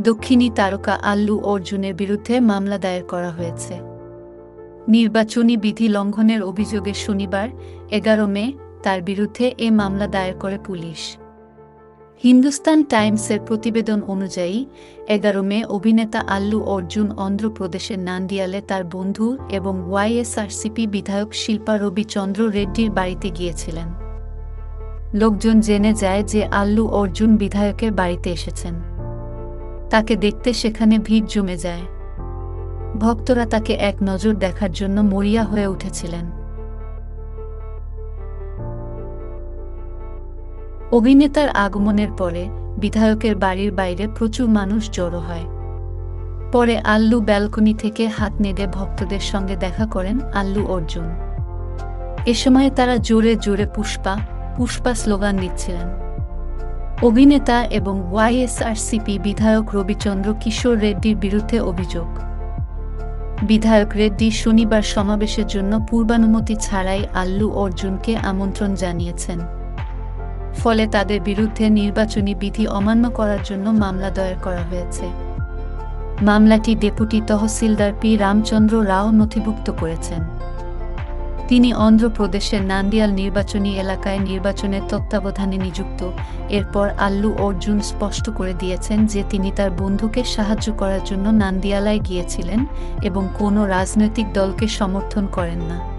দক্ষিণী তারকা আল্লু অর্জুনের বিরুদ্ধে মামলা দায়ের করা হয়েছে। নির্বাচনী বিধি লঙ্ঘনের অভিযোগে শনিবার, এগারো মে, তার বিরুদ্ধে এ মামলা দায়ের করে পুলিশ। হিন্দুস্তান টাইমসের প্রতিবেদন অনুযায়ী, এগারো মে অভিনেতা আল্লু অর্জুন অন্ধ্রপ্রদেশের নান্দিয়ালে তার বন্ধু এবং ওয়াইএসআরসিপি বিধায়ক শিল্পা রবিচন্দ্র রেড্ডির বাড়িতে গিয়েছিলেন। লোকজন জেনে যায় যে আল্লু অর্জুন বিধায়কের বাড়িতে এসেছেন। তাকে দেখতে সেখানে ভিড় জমে যায়। ভক্তরা তাকে এক নজর দেখার জন্য মরিয়া হয়ে উঠেছিলেন। অভিনেতার আগমনের পরে বিধায়কের বাড়ির বাইরে প্রচুর মানুষ জড়ো হয়। পরে আল্লু ব্যালকনি থেকে হাত নেড়ে ভক্তদের সঙ্গে দেখা করেন আল্লু অর্জুন। এ সময় তারা জোরে জোরে পুষ্পা পুষ্পা স্লোগান দিচ্ছিলেন। অভিনেতা এবং ওয়াইএসআরসিপি বিধায়ক রবিচন্দ্র কিশোর রেড্ডির বিরুদ্ধে অভিযোগ। বিধায়ক রেড্ডি শনিবার সমাবেশের জন্য পূর্বানুমতি ছাড়াই আল্লু অর্জুনকে আমন্ত্রণ জানিয়েছেন। ফলে তাদের বিরুদ্ধে নির্বাচনী বিধি অমান্য করার জন্য মামলা দায়ের করা হয়েছে। মামলাটি ডেপুটি তহসিলদার পি রামচন্দ্র রাও নথিভুক্ত করেছেন। তিনি অন্ধ্রপ্রদেশের নান্দিয়াল নির্বাচনী এলাকায় নির্বাচনের তত্ত্বাবধানে নিযুক্ত। এরপর আল্লু অর্জুন স্পষ্ট করে দিয়েছেন যে তিনি তার বন্ধুকে সাহায্য করার জন্য নান্দিয়ালায় গিয়েছিলেন এবং কোনো রাজনৈতিক দলকে সমর্থন করেন না।